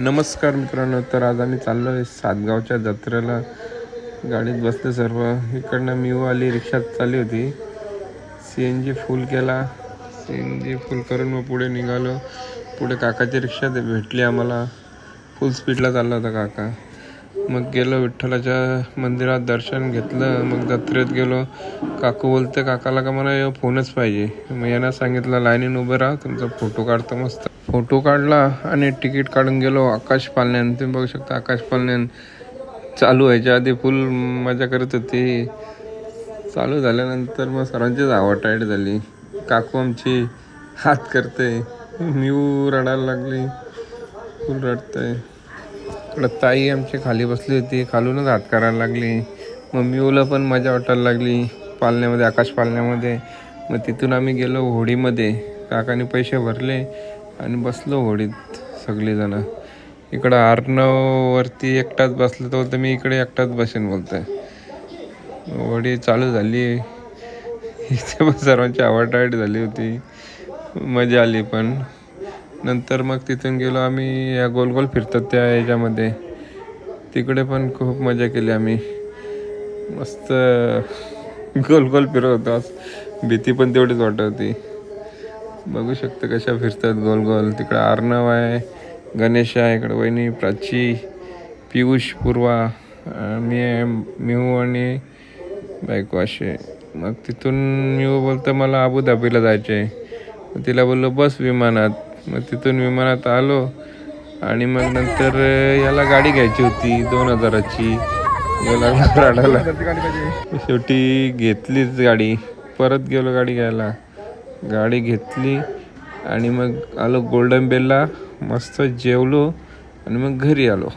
नमस्कार मित्रांनो तर आज आम्ही चाललो आहे सातगावच्या जत्रेला. गाडीत बसले सर्व. इकडनं मिऊ आली रिक्षात चालली होती. सी एन जी फुल केला. सी एन जी फुल करून मग पुढे निघालो. पुढे काकाची रिक्षा भेटली आम्हाला. फुल स्पीडला चालला होता काका. मग गेलो विठ्ठलाच्या मंदिरात दर्शन घेतलं. मग जत्रेत गेलो. काकू बोलते काकाला का मला फोनच पाहिजे? मग यांना सांगितलं लाईनीन उभं राहा तुमचा फोटो काढतो मस्त. फोटो काढला आणि तिकीट काढून गेलो. आकाश पालण्यान तुम्ही बघू शकता आकाश पालण्यान चालू व्हायच्या आधी फुल मजा करत होती. चालू झाल्यानंतर मग सरांचीच आवड टाईट झाली. काकू आमची हात करते. मी रडायला लागली. फुल रडतंय. इकडं ताई आमची खाली बसली होती. खालूनच हात करायला लागली. मग पण मजा वाटायला लागली. पालण्यामध्ये आकाश पालण्यामध्ये. मग तिथून आम्ही गेलो होडीमध्ये. काकाने पैसे भरले आणि बसलो होडीत सगळेजणं. इकडं आर्नववरती एकटाच बसलं तर बोलतं मी इकडे एकटाच बसेन बोलतोय. होडी चालू झाली. इथे पण सर्वांची आवडटाईट झाली होती. मजा आली पण. नंतर मग तिथून गेलो आम्ही या गोल गोल फिरतात त्या याच्यामध्ये तिकडे पण खूप मजा केली आम्ही. मस्त गोल गोल फिरत होतो. भीती पण तेवढीच वाटत होती. बघू शकतो कशा फिरतात गोल गोल. तिकडे आर्णव आहे गणेश आहे इकडे वहिनी प्राची पियुष पूर्वा मी आहे मिहू आणि बायको असे मग तिथून मिहू बोलतं मला अबुधाबीला जायचं आहे तिला बोललो बस विमानात. मग तिथून विमानात आलो आणि मग नंतर याला गाडी घ्यायची होती दोन हजाराची. याला राडाला शेवटी घेतलीच गाडी. परत गेलो गाडी घ्यायला. गाडी घेतली आणि मग आलो गोल्डन बेलला मस्त जेवलो आणि मग घरी आलो.